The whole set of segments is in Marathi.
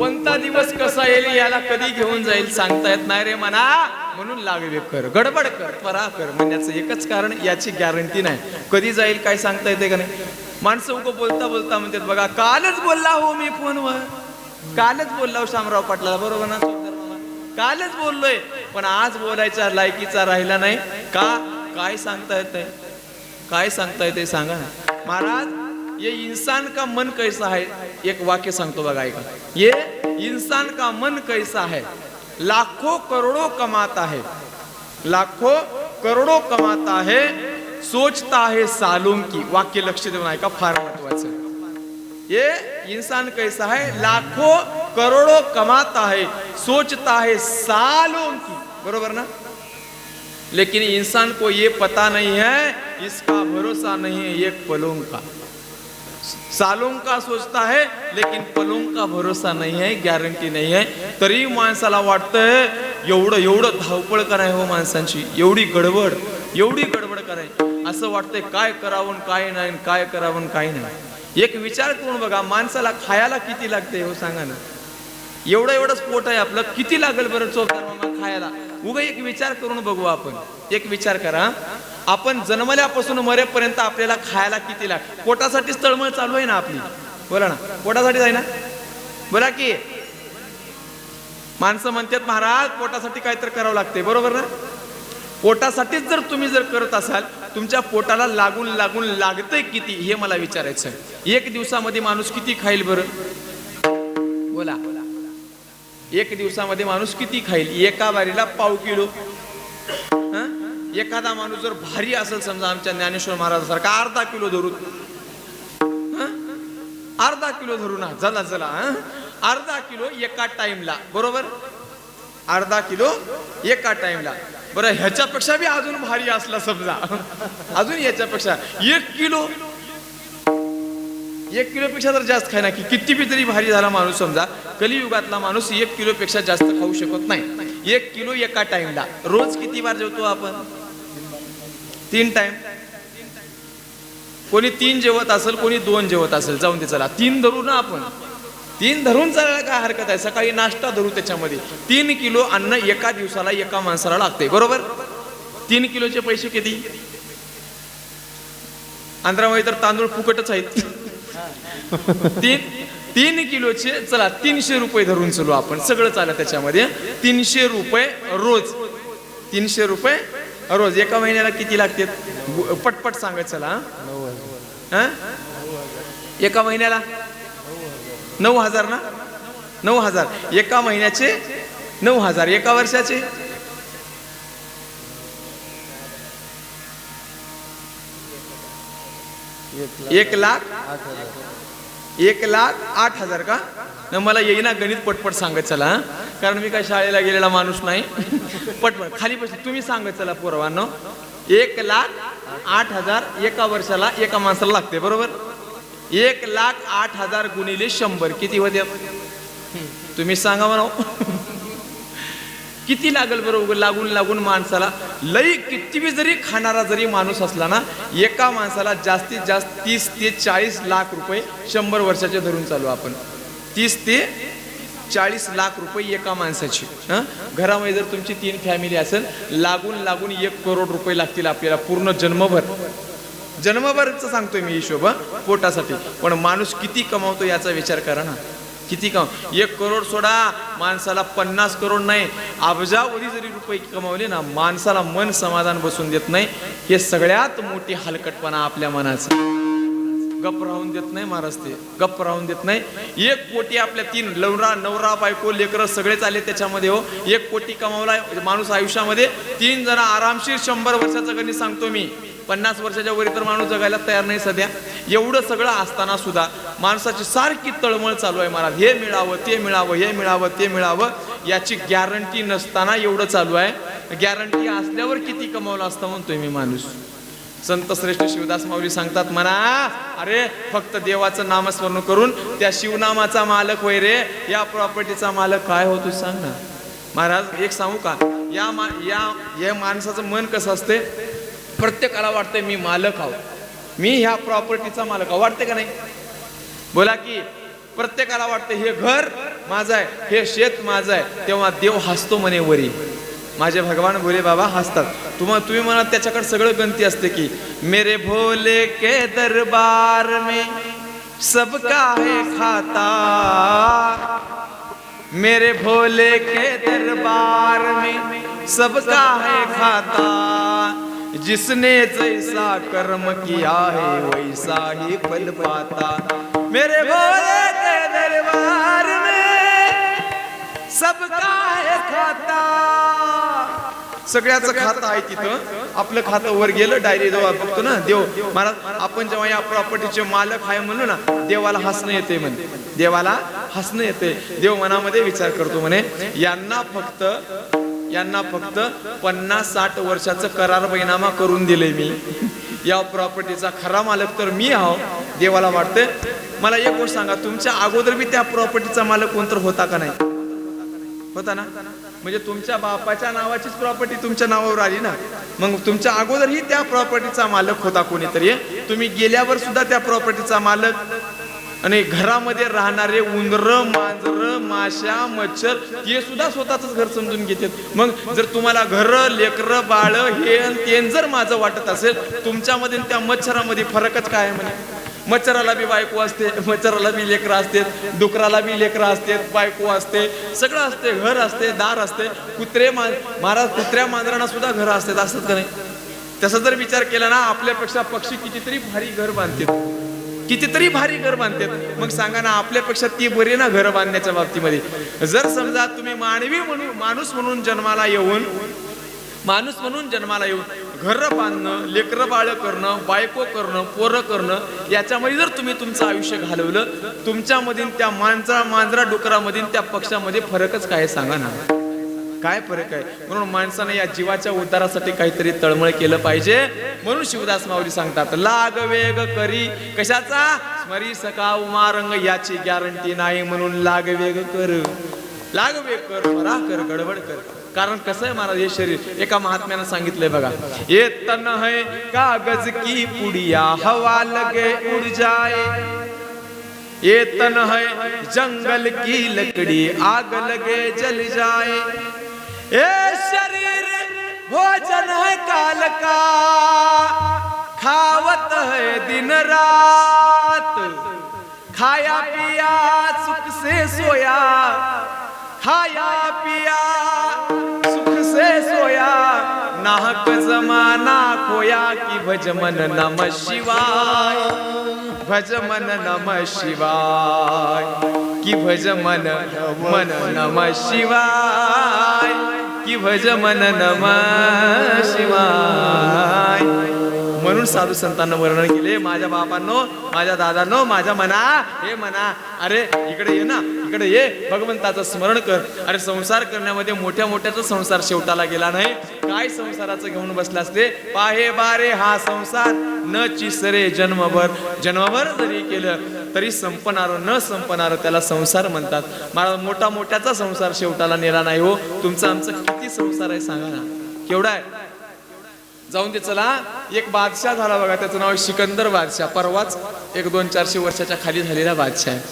कोणता दिवस कसा येईल याला कधी घेऊन जाईल सांगता येत नाही रे म्हणा म्हणून लागवे कर गडबड कर त्वरा कर. म्हणण्याचं एकच कारण याची गॅरंटी नाही. कधी जाईल काय सांगता येते का नाही? माणसं उगं बोलता बोलता म्हणतात बघा कालच बोलला हो मी फोनवर. कालच बोलला हो शामराव पाटला बरोबर ना? कालच बोललोय. पण आज बोलायचा लायकीचा राहिला नाही. का? काय सांगता येत काय सांगता येते सांगा ना. महाराज ये इंसान का मन कैसा है? एक वाक्य सांगतो बघा ऐका ये इंसान का मन कैसा है? लाखों करोड़ों कमाता है। लाखों करोड़ों कमाता है, सोचता है सालों की। वाक्य लक्ष देऊन ऐका फार महत्वाचं ये इंसान कैसा है? लाखों करोड़ों कमाता है, सोचता है सालों की। बरोबर ना? लेकिन इंसान को ये पता नहीं है, इसका भरोसा नहीं है एक पलों का। सालों का सोचता है लेकिन पलों का भरोसा नहीं है गॅरंटी नाही आहे तरी माणसाला वाटतंय एवढं एवढं धावपळ कराय हो माणसांची एवढी गडबड एवढी गडबड कराय असं वाटतंय काय करावं काय नाही काय करावं काय नाही. एक विचार करून बघा माणसाला खायला किती लागते हो सांगा ना. एवढं एवढंच पोट आहे आपलं किती लागेल बरं चोपदार मामा खायला? उगा एक विचार करून बघू आपण. एक विचार करा आपण जन्मल्यापासून मरेपर्यंत आपल्याला खायला किती लाग पोटासाठीच तळमळ चालू आहे ना आपली. बोला ना. पोटासाठीच आहे ना? बोला की. माणसं म्हणतात महाराज पोटासाठी काहीतरी करावं लागते बरोबर ना? पोटासाठीच जर तुम्ही जर करत असाल तुमच्या पोटाला लागून लागून लागतंय किती हे मला विचारायचं आहे एक दिवसामध्ये माणूस किती खाईल बरं? बोला. एक दिवसामध्ये माणूस किती खाईल? एका बारीला पाव किलो. एखादा माणूस जर भारी असेल समजा आमच्या ज्ञानेश्वर महाराजासारखा अर्धा किलो धरून. अर्धा किलो धरून हा चला चला अर्धा किलो एका टाइमला बरोबर? अर्धा किलो एका टाइमला बरं ह्याच्यापेक्षा बी अजून भारी असला समजा. अजून याच्यापेक्षा. एक किलो. एक किलोपेक्षा जर जास्त खाय ना की किती बी तरी भारी झाला माणूस समजा. कलियुगातला माणूस एक किलोपेक्षा जास्त खाऊ शकत नाही. एक किलो एका टाइमला रोज किती बार जेवतो आपण? तीन टाइम कोणी तीन जेवत असेल कोणी दोन जेवत असेल. जाऊन दे चला. तीन धरू ना आपण. तीन धरून चालायला काय हरकत आहे? सकाळी नाश्ता धरू त्याच्यामध्ये. तीन किलो अन्न एका दिवसाला एका माणसाला लागते बरोबर? तीन किलोचे पैसे किती? आंध्रामध्ये तर तांदूळ फुकटच आहेत. तीन तीन किलोचे चला तीनशे रुपये धरून चलू आपण. सगळं चाललं त्याच्यामध्ये. तीनशे रुपये रोज. तीनशे रुपये रोज एका महिन्याला किती लागते? पटपट सांगत चला हा? एका महिन्याला? नऊ हजार ना? नऊ हजार. एका महिन्याचे नऊ हजार. एका वर्षाचे? एक लाख एक लाख आठ हजार का? न मला येईना गणित पटपट सांगत चला कारण मी काय शाळेला गेलेला माणूस नाही. पटपट खाली बस तुम्ही सांगत चला पोरवानो. एक लाख आठ हजार एका वर्षाला एका माणसाला लागते बरोबर? एक लाख आठ हजार गुणिले शंभर. किती होते तुम्ही सांगा म्हणा किती लागल बरोबर लागून लागून माणसाला? लई किती जरी खाणारा जरी माणूस असला ना एका माणसाला जास्तीत जास्त तीस ते चाळीस लाख रुपये शंभर वर्षाचे धरून चालू आपण. तीस ते चाळीस लाख रुपये एका माणसाची. हं? घरामध्ये जर तुमची तीन फॅमिली असेल लागून लागून एक करोड रुपये लागतील आपल्याला पूर्ण जन्मभर. जन्मभरच सांगतोय मी हिशोब पोटासाठी. पण माणूस किती कमावतो याचा विचार करा ना. किती कम एक करोड सोडा माणसाला पन्नास करोड नाही. अब्जावधी जरी रुपये कमावले ना माणसाला मन समाधान बसून देत नाही. हे सगळ्यात मोठी हलकटपणा आपल्या मनाचं. गप्प राहून देत नाही महाराज ते. गप्प राहून देत नाही. एक कोटी आपल्या तीन लवरा नवरा बायको लेकर सगळेच आले त्याच्यामध्ये हो. एक कोटी कमावला माणूस आयुष्यामध्ये. तीन जण आरामशीर शंभर वर्षाचं गणित सांगतो मी. पन्नास वर्षाच्या वरी तर माणूस जगायला तयार नाही सध्या. एवढं सगळं असताना सुद्धा माणसाची सारखी तळमळ चालू आहे महाराज. हे मिळावं ते मिळावं हे मिळावं ते मिळावं याची गॅरंटी नसताना एवढं चालू आहे. गॅरंटी असल्यावर किती कमावलं असतं म्हणतोय मी माणूस. संत श्रेष्ठ शिवदास माऊली सांगतात म्हणा अरे फक्त देवाचं नामस्मरण करून त्या शिवनामाचा मालक होय रे. या प्रॉपर्टीचा मालक काय हो तू सांग ना. महाराज एक सांगू का? या मा या या माणसाचं मन कसं असते प्रत्येकाला वाटतंय मी मालक आहो. मी ह्या प्रॉपर्टीचा मालक आहो. वाटते का नाही? बोला की प्रत्येकाला वाटतं हे घर माझं आहे हे शेत माझं आहे. तेव्हा देव हसतो म्हणे वरी. माझे भगवान भोले बाबा हसतात. तुम्हाला तुम्ही म्हणा त्याच्याकडे सगळं गणती असते की मेरे भोले के दरबार में सबका है खाता? मेरे भोले के दरबार में सबका है खाता? जिसने जैसा कर्म किया है वैसा ही फल पाता। मेरे भोले के दरबार में सबका है खाता? सगळ्याचं खातं आहे तिथं. आपलं खातं वर गेलं डायरी जेव्हा बघतो ना. देव महाराज आपण जेव्हा या प्रॉपर्टीचे मालक आहे म्हणलो ना देवाला हसणं येते म्हणे. देवाला हसणं येते देव मनामध्ये विचार करतो म्हणे यांना फक्त यांना फक्त पन्नास साठ वर्षाचं करार बैनामा करून दिले मी. या प्रॉपर्टीचा खरा मालक तर मी आहो. देवाला वाटतंय मला एक गोष्ट सांगा तुमच्या अगोदर मी त्या प्रॉपर्टीचा मालक कोणतर होता का नाही? होता ना? म्हणजे तुमच्या बापाच्या नावाचीच प्रॉपर्टी तुमच्या नावावर आली ना. मग तुमच्या अगोदरही त्या प्रॉपर्टीचा मालक होता कोणीतरी तुम्ही गेल्यावर सुद्धा त्या प्रॉपर्टीचा मालक. आणि घरामध्ये राहणारे उंदर मांजर माशा मच्छर हे सुद्धा स्वतःच घर समजून घेतात. मग जर तुम्हाला घर लेकर बाळ हे ते जर माझं वाटत असेल तुमच्यामध्ये त्या मच्छरामध्ये फरकच काय आहे म्हणे? मच्छराला बी बायको असते मच्छराला बी लेकरं असते डुकराला बी लेकरं असते बायको असते सगळं असते घर असते दार असते कुत्रे मा महाराज कुत्र्या मांजरांना सुद्धा घर असतात असंच का नाही? तसा जर विचार केला ना आपल्यापेक्षा पक्षी कितीतरी भारी घर बांधतात. कितीतरी भारी घर बांधतात. मग सांगा ना आपल्यापेक्षा ती बरी ना घर बांधण्याच्या बाबतीमध्ये? जर समजा तुम्ही मानवी म्हणून माणूस म्हणून जन्माला येऊन माणूस म्हणून जन्माला येऊन घर बांधणं लेकरं बाळ करणं बायको करणं पोरं करणं याच्यामध्ये जर तुम्ही तुमचं आयुष्य घालवलं तुमच्यामधील त्या मांजरा मांजरा डुकरामधील त्या पक्षामध्ये फरकच काय सांगा ना. काय फरक आहे? म्हणून माणसाने या जीवाच्या उद्धारासाठी काहीतरी तळमळ केलं पाहिजे. म्हणून शिवदास माऊली सांगतात लाग वेग करी कशाचा? स्मरी सका उमारंग याची गॅरंटी नाही म्हणून लाग वेग कर. लाग वेग कर परा कर गडबड कर. कारण कसं आहे महाराज हे शरीर? एका महात्म्यानं सांगितलंय बघा, ये तन है कागज़ की पुड़िया, हवा लगे उड़ जाए। ये तन है जंगल की लकड़ी, आग लगे जल जाए। ये शरीर भोजन है काल का, खावत है दिन रात। खाया पिया, सुख से सोया खाया पिया सुख से सोया नाहक जमाना खोया की भज मन नम शिवाय भजमन नम शिवाय की भज मन नम शिवाय की भज मन नम साधू संतांना वर्णन केले. माझ्या बापांनो माझ्या दादांनो माझ्या मना हे मना. अरे इकडे ये ना इकडे ये. भगवंताचं स्मरण कर. अरे संसार करण्यामध्ये मोठ्या मोठ्याचा संसार शेवटाला गेला नाही. काय संसाराचं घेऊन बसला असते? पाहे बारे हा संसार. न चिसरे जन्मभर. जन्मभर जरी केलं तरी संपणार न संपणार त्याला संसार म्हणतात. मला मोठा मोठ्याचा संसार शेवटाला नेला नाही हो. तुमचा आमचं किती संसार आहे सांगा ना. केवढा आहे? जाऊन ते चला. एक बादशाह झाला बघा त्याचं नाव सिकंदर बादशाह. परवाच एक दोन चारशे वर्षाच्या खाली झालेला बादशाह आहे.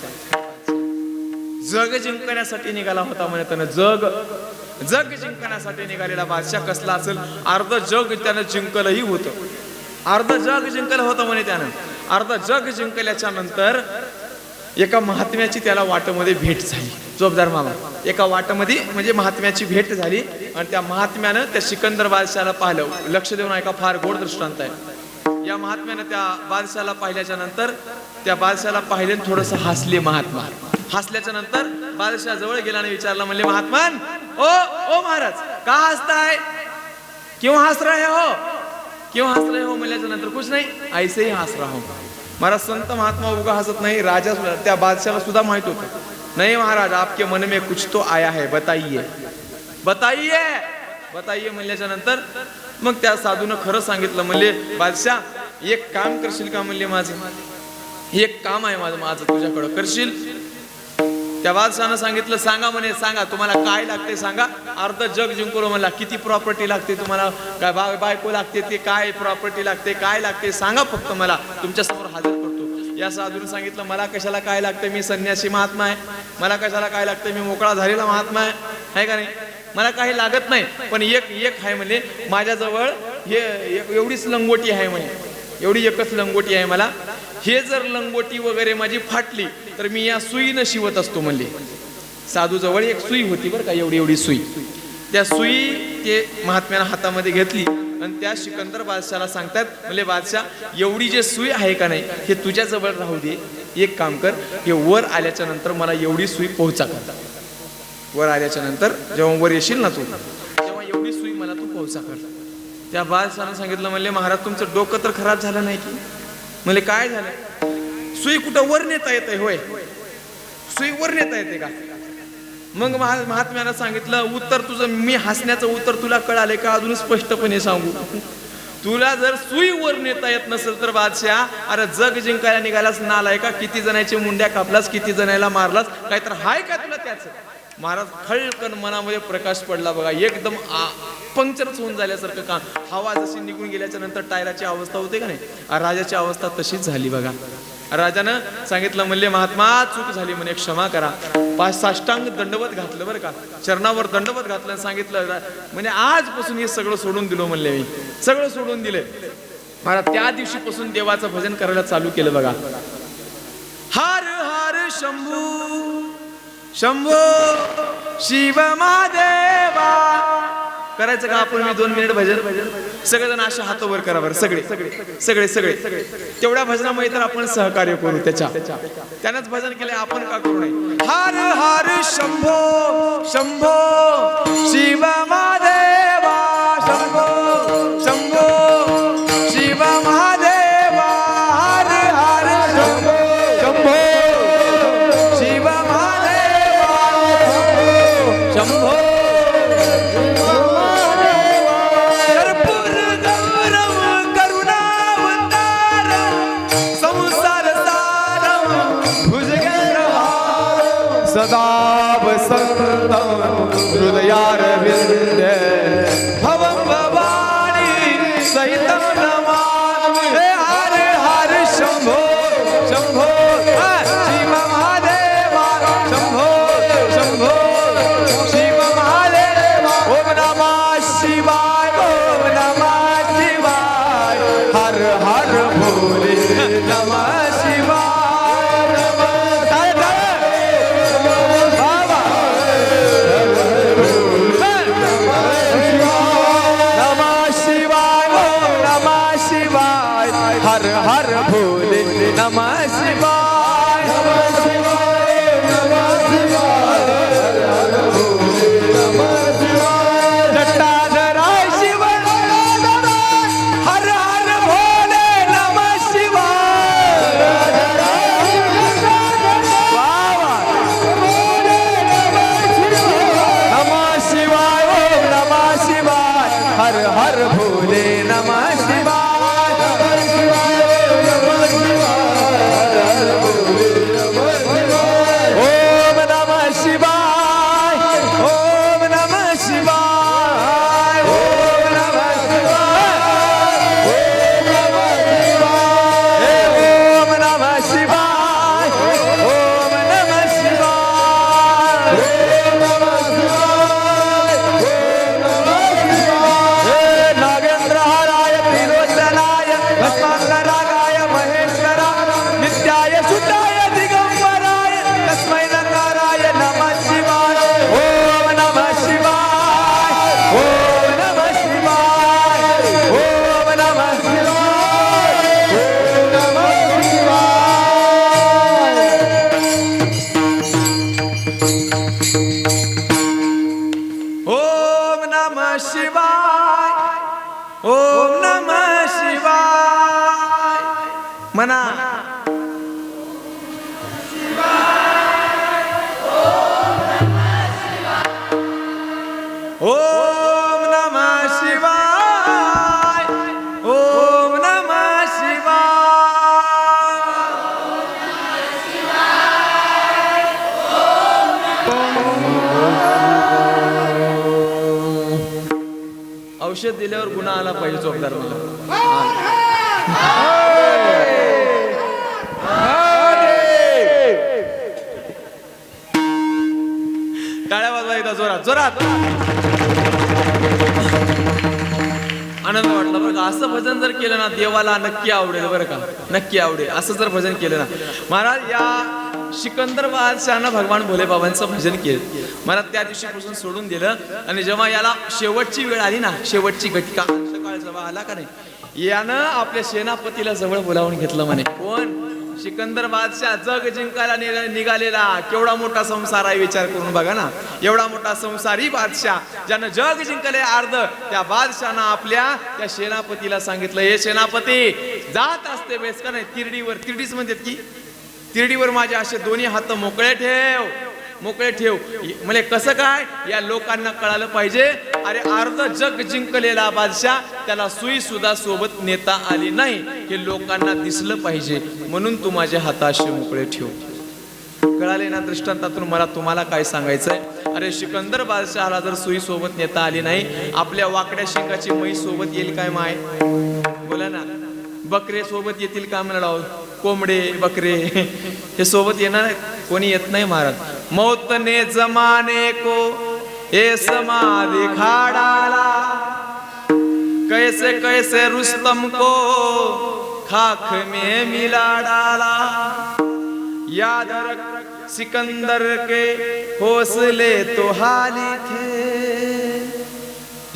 जग जिंकण्यासाठी निघाला होता म्हणे त्यानं. जग जग जिंकण्यासाठी निघालेला बादशाह कसला असेल? अर्ध जग त्यानं जिंकलंही होतं. अर्ध जग जिंकलं होतं म्हणे त्यानं. अर्ध जग जिंकल्याच्या नंतर एका महात्म्याची त्याला वाटमध्ये भेट झाली. जोबदार मामा. एका वाटमध्ये म्हणजे महात्म्याची भेट झाली आणि त्या महात्म्यानं त्या सिकंदर बादशाला पाहिलं. लक्ष देऊन ऐका फार गोड दृष्टांत आहे. या महात्म्यानं त्या बादशाला पाहिल्याच्या नंतर त्या बादशाला पाहिले थोडस हसले महात्मा. हसल्याच्या नंतर बादशाह जवळ गेला आणि विचारला म्हणले महात्मान ओ ओ महाराज का हसताय? क्यों हस रहे हो? क्यों हस रहे हो? म्हणल्याच्या नंतर कुछ नाही ऐसे ही. हंस रहा महाराज संत महात्मा उगा हसत नाही राजा त्या बादशाला सुद्धा माहीत होतं नाही महाराज आपके मन में कुछ तो आया है बताइए बताइए बताइए म्हणल्याच्या नंतर मग त्या साधूनं खरं सांगितलं म्हणले बादशाह एक काम करशील का म्हणले माझं एक काम आहे माझं माझं तुझ्याकडं करशील त्या बादशानं सांगितलं सांगा म्हणे सांगा तुम्हाला काय लागते सांगा? अर्ध जग जिंकलो म्हणला किती प्रॉपर्टी लागते तुम्हाला? काय बा बायको लागते ते काय प्रॉपर्टी लागते काय लागते? सांगा फक्त मला तुमच्यासमोर हजर करतो या साधून सांगितलं मला कशाला काय लागतं? मी संन्यासी महात्मा आहे. मला कशाला काय लागतं? मी मोकळा झालेला महात्मा आहे. आहे का नाही? मला काही लागत नाही पण एक एक आहे म्हणजे माझ्याजवळ हे एवढीच लंगोटी आहे म्हणे. एवढी एकच लंगोटी आहे मला. हे जर लंगोटी वगैरे माझी फाटली तर मी या सुईनं शिवत असतो म्हणले. साधू जवळ एक सुई होती बरं का एवढी एवढी सुई. त्या सुई ते महात्म्यानं हातामध्ये घेतली आणि त्या सिकंदर बादशाला सांगतात म्हणजे बादशाह एवढी जे सुई आहे का नाही हे तुझ्या जवळ राहू दे. एक काम कर हे वर आल्याच्यानंतर मला एवढी सुई पोहोचा कर. वर आल्याच्यानंतर जेव्हा वर येशील ना तू तेव्हा एवढी सुई मला तू पोहोचा कर. त्या बादशानं सांगितलं म्हणले महाराज तुमचं डोकं तर खराब झालं नाही की? म्हणजे काय झालं? सुई कुठं वर नेता येते होय. सुई वर नेता येते का? मग महा- महात्म्यानं सांगितलं उत्तर तुझं मी हसण्याचं उत्तर तुला कळाले का? अजून स्पष्टपणे सांगू. तुला जर सुई वर नेता येत नसेल तर बादशाह अरे जग जिंकायला निघालास नालाय का किती जणांची मुंड्या कापलास किती जणांना मारलास काहीतर हाय का तुला त्याच? महाराज खळकन मनामध्ये प्रकाश पडला बघा. एकदम पंक्चरच होऊन झाल्यासारखं काम. हवा जशी निघून गेल्याच्यानंतर टायराची अवस्था होते का नाही? राजाची अवस्था तशीच झाली बघा. राजानं सांगितलं म्हणले महात्मा चूक झाली म्हणे क्षमा करा. पाच साष्टांग दंडवत घातलं बरं का. चरणावर दंडवत घातलं सांगितलं म्हणे आजपासून हे सगळं सोडून दिलो म्हणले मी. सगळं सोडून दिले. मला त्या दिवशीपासून देवाचं भजन करायला चालू केलं बघा. हार हार शंभू शंभो शिव महादेवा. करायचं का आपण? मी दोन मिनिट भजन. सगळेजण अशा हात वर करा बरं सगळे सगळे. सगळे सगळे. तेवढ्या भजनामुळे तर आपण सहकार्य करू त्याच्या. त्यानंच भजन केले आपण का करू नये? हार हार शंभो शंभो शिव महादेव. सदा वसन्तं हृदयारविन्दे त्याच्यावर गुन्हा आला पाहिजे चौकदार टाळ्या वाजवा येतात जोरात जोरात. आनंद वाटला बरं का? असं भजन जर केलं ना देवाला नक्की आवडेल बरं का? नक्की आवडेल. असं जर भजन केलं ना. महाराज या सिकंदर बादशहानं भगवान भोले बाबांचं भजन केलं. मला त्या दिवशीपासून सोडून दिलं. आणि जेव्हा याला शेवटची वेळ आली ना शेवटची घटका. सकाळ जेव्हा आला का नाही यानं आपल्या सेनापतीला जवळ बोलावून घेतलं म्हणे. कोण? सिकंदर बादशाह जग जिंकायला निघालेला. केवढा मोठा संसार आहे विचार करून बघा ना. एवढा मोठा संसारी बादशाह ज्यानं जग जिंकले अर्ध त्या बादशाहनं आपल्या त्या सेनापतीला सांगितलं हे सेनापती जात असते बेस का नाही? तिरडीवर तिरडीच म्हणतात की तिरडीवर माझे असे दोन्ही हात मोकळे ठेव मोकळे ठेव. म्हणजे कसं काय? या लोकांना कळालं पाहिजे. अरे अर्ध जग जिंकलेला बादशाह त्याला सुई सुद्धा सोबत नेता आली नाही. हे लोकांना दिसलं पाहिजे. म्हणून तू माझे हाताशी मोकळे ठेव. कळाले ना दृष्टांतातून मला तुम्हाला काय सांगायचंय? अरे सिकंदर बादशहाला जर सुई सोबत नेता आली नाही आपल्या वाकड्या शिंगाची मई सोबत येईल काय माय? बोला ना. बकरे सोबत येतील का म्हणा कोंबडे बकरे. हे सोबत येणार कोणी येत नाही महाराज. मौतने जमाने को हे समाधी खाडाला. कैसे कैसे रुस्तम को खाख में मिला डाला. याद रख सिकंदर के हौसले तो हाली थे.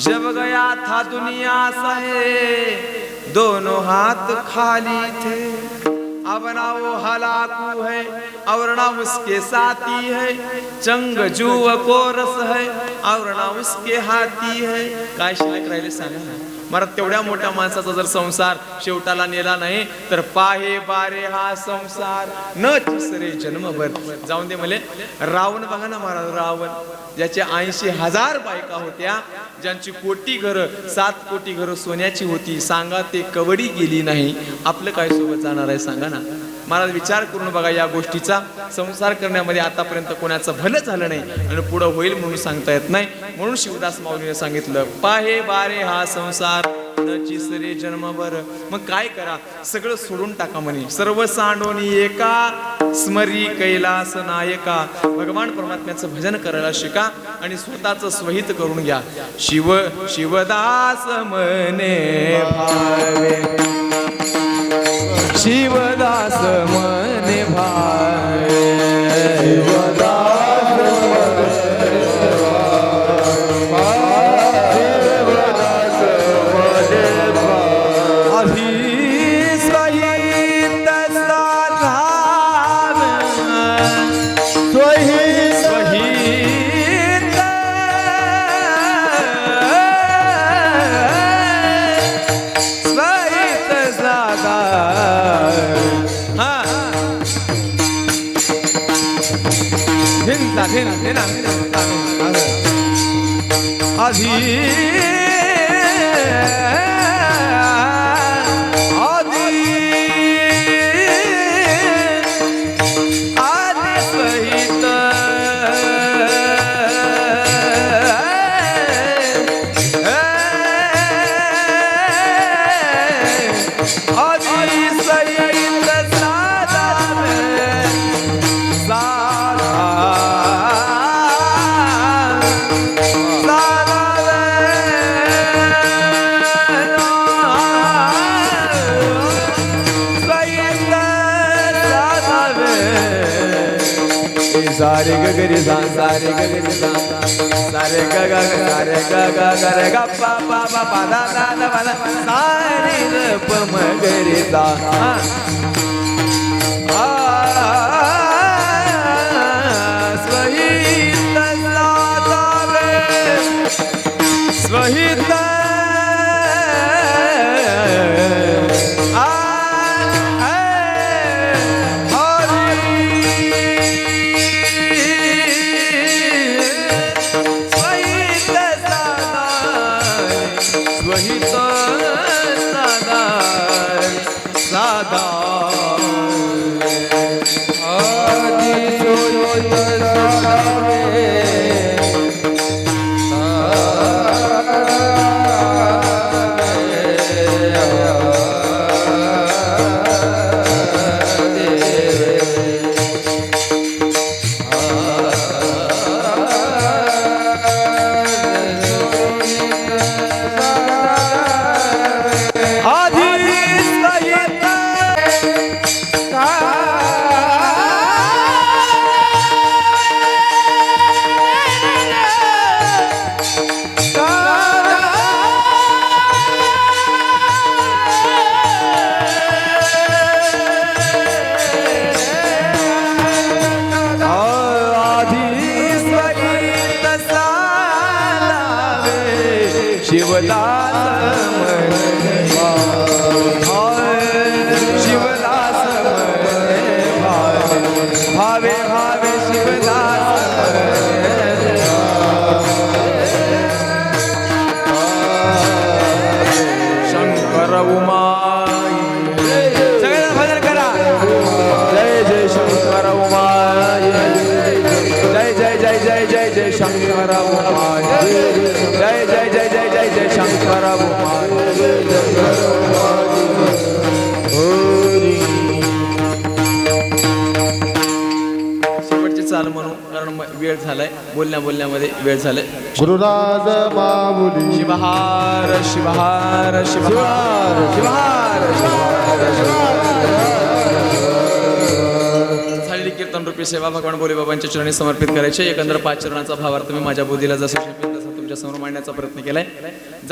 जब गया था दुनिया से दोनों हाथ खाली थे। अब ना वो हलाकू है और ना उसके साथी है। चंग जुव कोरस है और ना उसके हाथी है। काय शिल्लक राहिले सांगा मला तेवढ्या मोठ्या माणसाचा जर संसार शेवटाला नेला नाही तर पाहे बारे हा संसार. न तिसरे जन्मभर. जाऊन दे मले. रावण बघा ना महाराज रावण. ज्याच्या ऐंशी हजार बायका होत्या ज्यांची कोटी घरं सात कोटी घरं सोन्याची होती. सांगा ते कवडी गेली नाही. आपलं काय सोबत जाणार आहे सांगा ना. महाराज विचार करून बघा या गोष्टीचा. संसार करण्यामध्ये आतापर्यंत कोणाचं भलं झालं नाही आणि पुढं होईल म्हणून सांगता येत नाही. म्हणून शिवदास माऊलीने सांगितलं पाहे बारे हा संसार न चिसरे जन्मभर. मग काय करा? सगळं सोडून टाका म्हणे. सर्व सांडोनी एका स्मरी कैलास नायका. भगवान परमात्म्याचं भजन करायला शिका आणि स्वतःच स्वहित करून घ्या. शिव शिवदास मने भावे. शिवदास मने নাথে নাথে নাথে নাথে আধি सारे गगरी सा सारे गगरी सा सारे ग ग ग सारे ग ग ग रे ग पा पा पा पा दा दा दा पा दा सारे ग प म ग रे सा स्वहित जय शंकर शेवटची चाल म्हणू कारण वेळ झालाय. बोलण्या बोलण्यामध्ये वेळ झालाय. गुरुराज माऊली शिवहार शिवहार शिवहार. शिवहार झालेली कीर्तन रूपी सेवा भगवान बोले बाबांच्या चरणी समर्पित करायचे. एकंदर पाच चरणाचा भावार्थ मी माझ्या बुद्धीला जसं शक्य तुमच्यासमोर मांडण्याचा प्रयत्न केलाय. जा-